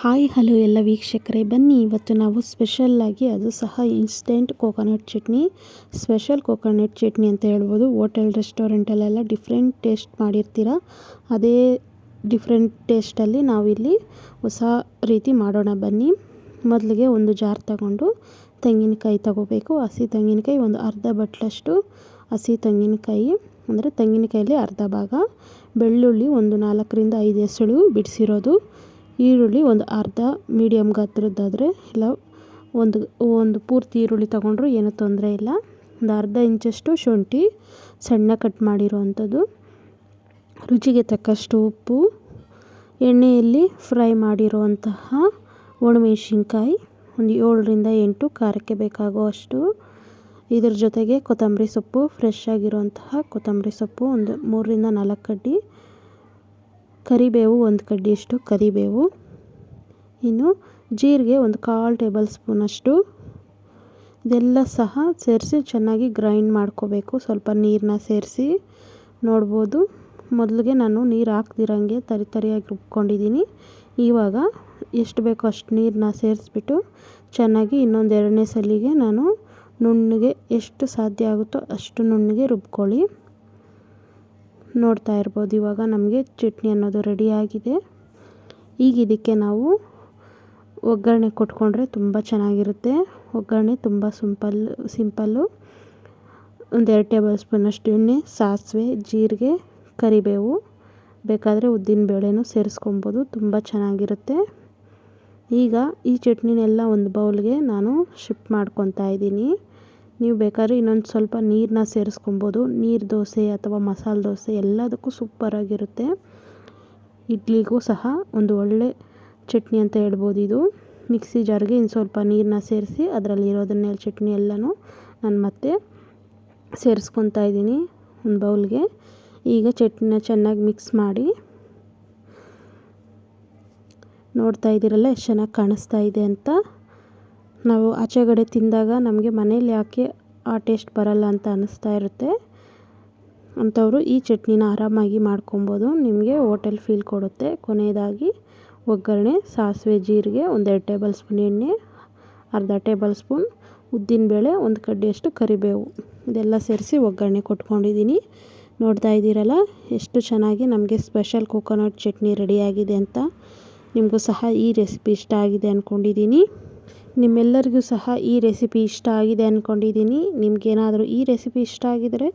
Hi, hello ಎಲ್ಲ ವೀಕ್ಷಕರೇ. ಬನ್ನಿ, ಇವತ್ತು ನಾವು ಸ್ಪೆಷಲ್ಲಾಗಿ ಅದು ಸಹ instant coconut chutney special coconut chutney ಅಂತ ಹೇಳ್ಬೋದು. ಹೋಟೆಲ್ ರೆಸ್ಟೋರೆಂಟಲ್ಲೆಲ್ಲ ಡಿಫ್ರೆಂಟ್ ಟೇಸ್ಟ್ ಮಾಡಿರ್ತೀರ? ಅದೇ ಡಿಫ್ರೆಂಟ್ ಟೇಸ್ಟಲ್ಲಿ ನಾವಿಲ್ಲಿ ಹೊಸ ರೀತಿ ಮಾಡೋಣ. ಬನ್ನಿ, ಮೊದಲಿಗೆ ಒಂದು ಜಾರ್ ತಗೊಂಡು ತೆಂಗಿನಕಾಯಿ ತಗೋಬೇಕು. ಹಸಿ ತೆಂಗಿನಕಾಯಿ ಒಂದು ಅರ್ಧ ಬಟ್ಲಷ್ಟು ಹಸಿ ತೆಂಗಿನಕಾಯಿ, ಅಂದರೆ ತೆಂಗಿನಕಾಯಲ್ಲಿ ಅರ್ಧ ಭಾಗ, ಬೆಳ್ಳುಳ್ಳಿ ಒಂದು ನಾಲ್ಕರಿಂದ ಐದು ಎಸಳು ಬಿಡಿಸಿರೋದು. ಈರುಳ್ಳಿ ಒಂದು ಅರ್ಧ ಮೀಡಿಯಮ್ ಗಾತ್ರದ್ದಾದರೆ ಇಲ್ಲ, ಒಂದು ಒಂದು ಪೂರ್ತಿ ಈರುಳ್ಳಿ ತೊಗೊಂಡ್ರೂ ಏನೂ ತೊಂದರೆ ಇಲ್ಲ. ಒಂದು ಅರ್ಧ ಇಂಚಷ್ಟು ಶುಂಠಿ ಸಣ್ಣ ಕಟ್ ಮಾಡಿರೋ ಅಂಥದ್ದು ರುಚಿಗೆ ತಕ್ಕಷ್ಟು ಉಪ್ಪು, ಎಣ್ಣೆಯಲ್ಲಿ ಫ್ರೈ ಮಾಡಿರುವಂತಹ ಒಣಮೆಣಸಿನ್ಕಾಯಿ, ಒಂದು ಏಳರಿಂದ ಎಂಟು ಖಾರಕ್ಕೆ ಬೇಕಾಗುವಷ್ಟು. ಇದ್ರ ಜೊತೆಗೆ ಕೊತ್ತಂಬರಿ ಸೊಪ್ಪು ಫ್ರೆಶ್ ಆಗಿರುವಂತಹ ಕೊತ್ತಂಬರಿ ಸೊಪ್ಪು, ಒಂದು ಮೂರರಿಂದ ನಾಲ್ಕು ಕಡ್ಡಿ ಕರಿಬೇವು, ಒಂದು ಕಡ್ಡಿಯಷ್ಟು ಕರಿಬೇವು. ಇನ್ನು ಜೀರಿಗೆ ಒಂದು ಕಾಲು ಟೇಬಲ್ ಸ್ಪೂನಷ್ಟು ಇದೆಲ್ಲ ಸಹ ಸೇರಿಸಿ ಚೆನ್ನಾಗಿ ಗ್ರೈಂಡ್ ಮಾಡ್ಕೋಬೇಕು. ಸ್ವಲ್ಪ ನೀರನ್ನ ಸೇರಿಸಿ ನೋಡ್ಬೋದು. ಮೊದಲಿಗೆ ನಾನು ನೀರು ಹಾಕ್ದಿರಂಗೆ ತರಿ ತರಿಯಾಗಿ ರುಬ್ಕೊಂಡಿದ್ದೀನಿ. ಇವಾಗ ಎಷ್ಟು ಬೇಕೋ ಅಷ್ಟು ನೀರನ್ನ ಸೇರಿಸ್ಬಿಟ್ಟು ಚೆನ್ನಾಗಿ ಇನ್ನೊಂದು ಎರಡನೇ ಸಲಿಗೆ ನಾನು ನುಣ್ಣಗೆ ಎಷ್ಟು ಸಾಧ್ಯ ಆಗುತ್ತೋ ಅಷ್ಟು ನುಣ್ಣಗೆ ರುಬ್ಕೊಳ್ಳಿ. ನೋಡ್ತಾ ಇರ್ಬೋದು. ಇವಾಗ ನಮಗೆ ಚಟ್ನಿ ಅನ್ನೋದು ರೆಡಿಯಾಗಿದೆ ಈಗ ಇದಕ್ಕೆ ನಾವು ಒಗ್ಗರಣೆ ಕೊಟ್ಕೊಂಡ್ರೆ ತುಂಬ ಚೆನ್ನಾಗಿರುತ್ತೆ. ಒಗ್ಗರಣೆ ತುಂಬ ಸಿಂಪಲ್, ಸಿಂಪಲ್ಲು. ಒಂದೆರಡು ಟೇಬಲ್ ಸ್ಪೂನಷ್ಟು ಎಣ್ಣೆ, ಸಾಸಿವೆ, ಜೀರಿಗೆ, ಕರಿಬೇವು. ಬೇಕಾದರೆ ಉದ್ದಿನ ಬೇಳೆನೂ ಸೇರಿಸ್ಕೊಬೋದು. ತುಂಬ ಚೆನ್ನಾಗಿರುತ್ತೆ. ಈಗ ಈ ಚಟ್ನಿನೆಲ್ಲ ಒಂದು ಬೌಲ್ಗೆ ನಾನು ಶಿಫ್ಟ್ ಮಾಡ್ಕೊತಾ ಇದ್ದೀನಿ. ನೀವು ಬೇಕಾದ್ರೆ ಇನ್ನೊಂದು ಸ್ವಲ್ಪ ನೀರನ್ನ ಸೇರಿಸ್ಕೊಬೋದು. ನೀರು ದೋಸೆ ಅಥವಾ ಮಸಾಲೆ ದೋಸೆ ಎಲ್ಲದಕ್ಕೂ ಸೂಪರಾಗಿರುತ್ತೆ ಇಡ್ಲಿಗೂ ಸಹ ಒಂದು ಒಳ್ಳೆ ಚಟ್ನಿ ಅಂತ ಹೇಳ್ಬೋದು ಇದು. ಮಿಕ್ಸಿ ಜಾರ್ಗೆ ಇನ್ನು ಸ್ವಲ್ಪ ನೀರನ್ನ ಸೇರಿಸಿ ಅದರಲ್ಲಿ ಇರೋದನ್ನೆಲ್ಲ ಚಟ್ನಿ ಎಲ್ಲನೂ ನಾನು ಮತ್ತೆ ಸೇರಿಸ್ಕೊತಾ ಇದ್ದೀನಿ ಒಂದು ಬೌಲ್ಗೆ ಈಗ ಚಟ್ನಿನ ಚೆನ್ನಾಗಿ ಮಿಕ್ಸ್ ಮಾಡಿ ನೋಡ್ತಾ ಇದ್ದೀರಲ್ಲ ಎಷ್ಟು ಚೆನ್ನಾಗಿ ಕಾಣಿಸ್ತಾ ಇದೆ ಅಂತ. ನಾವು ಆಚೆಗಡೆ ತಿಂದಾಗ ನಮಗೆ ಮನೇಲಿ ಯಾಕೆ ಆ ಟೇಸ್ಟ್ ಬರಲ್ಲ ಅಂತ ಅನ್ನಿಸ್ತಾ ಇರುತ್ತೆ. ಅಂಥವರು ಈ ಚಟ್ನಿನ ಆರಾಮಾಗಿ ಮಾಡ್ಕೊಬೋದು. ನಿಮಗೆ ಹೋಟೆಲ್ ಫೀಲ್ ಕೊಡುತ್ತೆ. ಕೊನೆಯದಾಗಿ ಒಗ್ಗರಣೆ, ಸಾಸಿವೆ, ಜೀರಿಗೆ, ಒಂದೆರಡು ಟೇಬಲ್ ಸ್ಪೂನ್ ಎಣ್ಣೆ, ಅರ್ಧ ಟೇಬಲ್ ಸ್ಪೂನ್ ಉದ್ದಿನಬೇಳೆ ಒಂದು ಕಡ್ಡಿಯಷ್ಟು ಕರಿಬೇವು. ಇದೆಲ್ಲ ಸೇರಿಸಿ ಒಗ್ಗರಣೆ ಕೊಟ್ಕೊಂಡಿದ್ದೀನಿ. ನೋಡ್ತಾ ಇದ್ದೀರಲ್ಲ, ಎಷ್ಟು ಚೆನ್ನಾಗಿ ನಮಗೆ ಸ್ಪೆಷಲ್ ಕೋಕೋನಟ್ ಚಟ್ನಿ ರೆಡಿಯಾಗಿದೆ ಅಂತ. ನಿಮಗೂ ಸಹ ಈ ರೆಸಿಪಿ ಇಷ್ಟ ಆಗಿದೆ ಅಂದ್ಕೊಂಡಿದ್ದೀನಿ ನಿಮ್ಮೆಲ್ಲರಿಗೂ ಸಹ ಈ ರೆಸಿಪಿ ಇಷ್ಟ ಆಗಿದೆ ಅಂದ್ಕೊಂಡಿದ್ದೀನಿ ನಿಮಗೇನಾದರೂ ಈ ರೆಸಿಪಿ ಇಷ್ಟ ಆಗಿದರೆ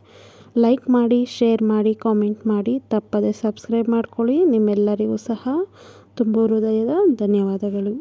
ಲೈಕ್ ಮಾಡಿ, ಶೇರ್ ಮಾಡಿ, ಕಾಮೆಂಟ್ ಮಾಡಿ, ತಪ್ಪದೆ ಸಬ್ಸ್ಕ್ರೈಬ್ ಮಾಡ್ಕೊಳ್ಳಿ. ನಿಮ್ಮೆಲ್ಲರಿಗೂ ಸಹ ತುಂಬ ಹೃದಯದ ಧನ್ಯವಾದಗಳು.